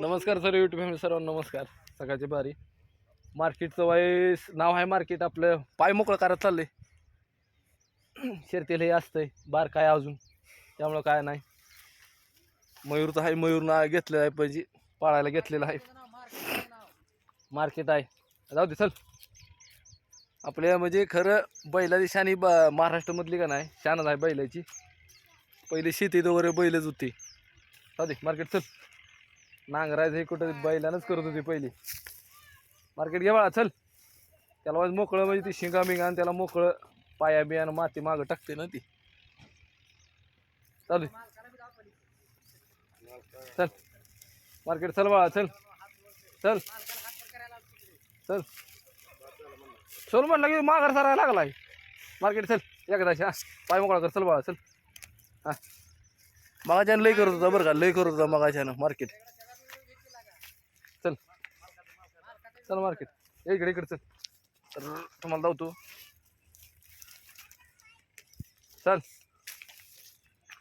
नमस्कार sir YouTube family सर्वांना नमस्कार. सकाळची बारी. मार्केटचं वाईस नाव आहे मार्केट आपलं पाय मोकळं करत चाललंय. शर्तीला हे असतंय बार काय अजून. त्यामुळं काय नाही. मयूरचं आहे मयूर ना घेतलेलं आहे पाहिजे पाळायला घेतलेलं आहे. मार्केट आहे. जाऊ दे चल. आपल्या म्हणजे खरं बैलाची शानी ब महाराष्ट्रामधली का नाही? शानच आहे बैलाची. पहिली शेतीत वगैरे बैलच होती. जाऊ दे मार्केट चल. नांगरायचं हे कुठं? बैलानंच करत होती पहिली. मार्केट घे बाळा चल. त्याला वाज मोकळं म्हणजे ती शिंगा बिंगा आणि त्याला मोकळं पाया बियानं माती मागं टाकते ना ती. चालू चल. मार्केट चल बाळा चल. चल. चल. चल म्हणलं की माघार सरायला लागला मार्केट चल. एकदाशी हा. पाय मोकळा कर. चल बाळा चल. हा. मगाच्यानं लय करत होता बरं का? लय करत होता मगाच्यानं मार्केट चल चल मार्केट. ये इकडे इकडे चल. तर तुम्हाला धावतो. चल.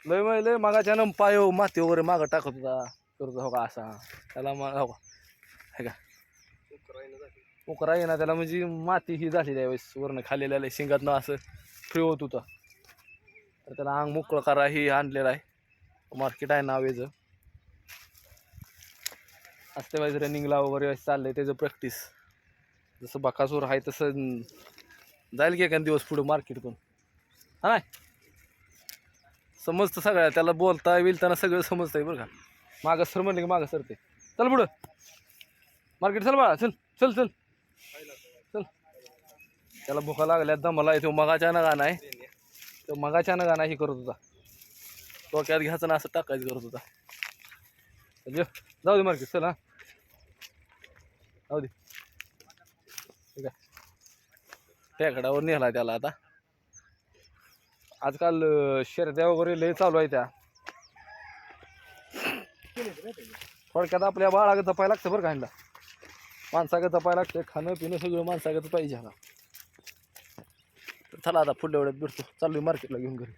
लय मग लय मागाच्यानं पाय हो, माती वगैरे मागं टाकत होता. करतो हो का असा. त्याला मग हो का. हे का. उकरा ना त्याला म्हणजे माती ही झाली त्यावेळेस वरनं खाल्लेल्या शिंगातनं असं फ्री होत होता. तर त्याला अंग मोकळं करा ही आणलेला आहे. मार्केट आहे ना याचं. असते वाईज रनिंगला वगैरे चाललंय त्याचं प्रॅक्टिस जसं बकासूर आहे तसं जाईल की एखाद दिवस पुढं मार्केटतून हा नाही? समजतं सगळ्या त्याला बोलता विलताना सगळं समजतंय बरं का. मागं सर म्हणलं की मागं सरते चल पुढं. मार्केट चल बाळा चल चल चल. चल. त्याला भुका लागल्या दमला येतो मगाच्या ना गाणं आहे. तो मगाच्या ना गाणं हे करत होता. डोक्यात घ्यायचं ना असं टाकायचं करत होता. जाऊ दे मार्केट चल हां. जाऊ दे. ठीक आहे. टेकडावर नेला त्याला आता. आजकाल शेरद्या वगैरे लय चालू आहे त्या. थोडक्यात आपल्या बाळागं जपायला लागतं बरं का ह्यांना. जपायला लागतं खाणं पिणं सगळं माणसागत पाहिजे ह्याला तर चला आता पुढल्या वेळेत भेटतो. चाललोय मार्केटला घेऊन घरी.